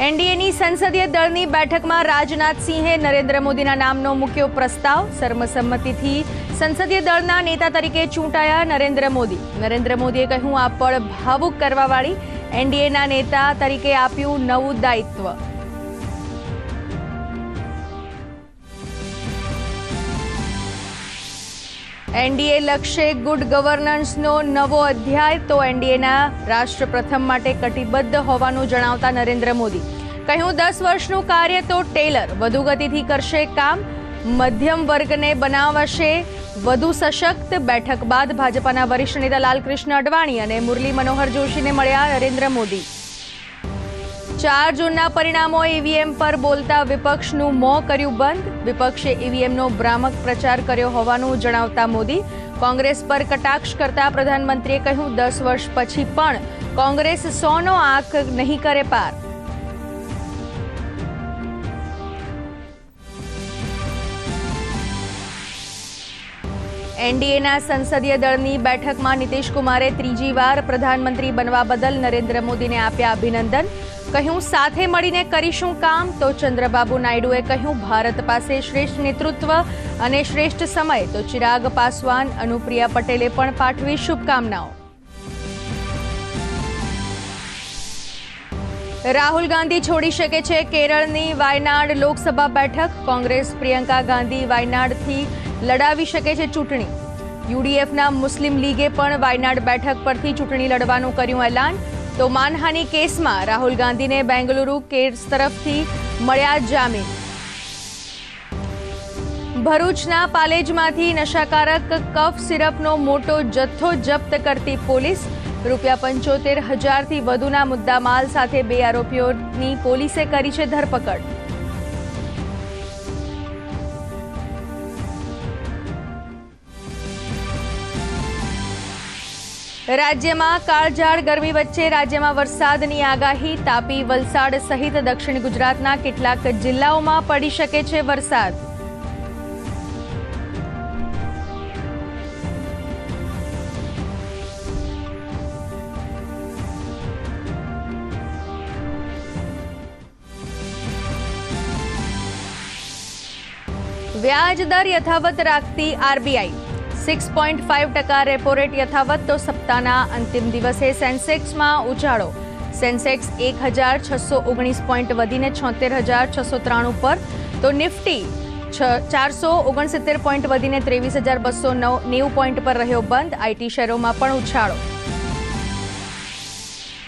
એનડીએની સંસદીય દળની બેઠકમાં રાજનાથસિંહે નરેન્દ્ર મોદીના નામનો મૂક્યો પ્રસ્તાવ. સર્વસંમતિથી સંસદીય દળના નેતા તરીકે ચૂંટાયા નરેન્દ્ર મોદી. નરેન્દ્ર મોદીએ કહ્યું, આ પળ ભાવુક કરવાવાળી એનડીએના નેતા તરીકે આપ્યું નવું દાયિત્વ. એનડીએ લક્ષે ગુડ ગવર્નન્સનો નવો અધ્યાય. તો એનડીએના રાષ્ટ્ર પ્રથમ માટે કટિબદ્ધ હોવાનું જણાવતા નરેન્દ્ર મોદી. કહ્યું, દસ વર્ષનું કાર્ય તો ટેલર વધુ ગતિથી કરશે કામ, મધ્યમ વર્ગને બનાવશે, વધુ સશક્ત બેઠક બાદ ભાજપાના વરિષ્ઠ નેતા લાલકૃષ્ણ અડવાણી અને મુરલી મનોહર જોશીને મળ્યા નરેન્દ્ર મોદી. ચાર જૂનના પરિણામો ઈવીએમ પર બોલતા વિપક્ષનું મોં કર્યું બંધ. વિપક્ષે ઈવીએમનો ભ્રામક પ્રચાર કર્યો હોવાનું જણાવતા મોદી. કોંગ્રેસ પર કટાક્ષ કરતા પ્રધાનમંત્રીએ કહ્યું, દસ વર્ષ પછી પણ કોંગ્રેસ સોનો આંક નહીં કરે પાર. એનડીએના સંસદીય દળની બેઠકમાં નીતિશ કુમારે ત્રીજી વાર પ્રધાનમંત્રી બનવા બદલ નરેન્દ્ર મોદીને આપ્યા અભિનંદન. કહ્યું, સાથે મળીને કરીશું કામ. તો ચંદ્રબાબુ નાયડુએ કહ્યું, ભારત પાસે શ્રેષ્ઠ નેતૃત્વ અને શ્રેષ્ઠ સમય. તો ચિરાગ પાસવાન, અનુપ્રિયા પટેલે પણ પાઠવી શુભકામનાઓ. રાહુલ ગાંધી છોડી શકે છે કેરળની વાયનાડ લોકસભા બેઠક. કોંગ્રેસ પ્રિયંકા ગાંધી વાયનાડથી લડાવી શકે છે ચૂંટણી. યુડીએફના મુસ્લિમ લીગે પણ વાયનાડ બેઠક પરથી ચૂંટણી લડવાનું કર્યું એલાન. તો માનહાની કેસમાં રાહુલ ગાંધીને બેંગલુરુ કેસ તરફથી મળ્યા જામીન. ભરૂચના પાલેજમાંથી નશાકારક કફ સિરપનો મોટો જથ્થો જપ્ત કરતી પોલીસ રૂપિયા પંચોતેર હજારથી વધુના મુદ્દામાલ સાથે બે આરોપીઓની પોલીસે કરી છે ધરપકડ. રાજ્યમાં કાળઝાળ ગરમી વચ્ચે રાજ્યમાં વરસાદની આગાહી, તાપી, વલસાડ સહિત દક્ષિણ ગુજરાતના કેટલાક જિલ્લાઓમાં પડી શકે છે વરસાદ. વ્યાજ દર યથાવત રાખતી આરબીઆઈ. સિક્સ પોઈન્ટ ફાઇવ ટકા રેપો રેટ યથાવત તો સપ્તાહના અંતિમ દિવસે સેન્સેક્સમાં ઉછાળો સેન્સેક્સ એક હજાર છસો ઓગણીસ પોઈન્ટ વધીને છોતેર હજાર છસો ત્રાણું પર. તો નિફ્ટી ચારસો ઓગણસિત્તેર પોઈન્ટ વધીને ત્રેવીસ હજાર બસો નવ નેવું પોઈન્ટ પર રહ્યો બંધ. આઈટી શેરોમાં પણ ઉછાળો.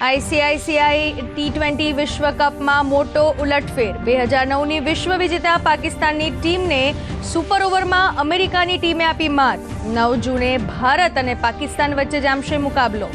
આઈસીઆઈસીઆઈ ટી ટ્વેન્ટી વિશ્વકપમાં મોટો ઉલટફેર. બે હજાર નવની વિશ્વ વિજેતા પાકિસ્તાનની ટીમને સુપર ઓવરમાં અમેરિકાની ટીમે આપી માત. નવ જૂને ભારત અને પાકિસ્તાન વચ્ચે જામશે મુકાબલો.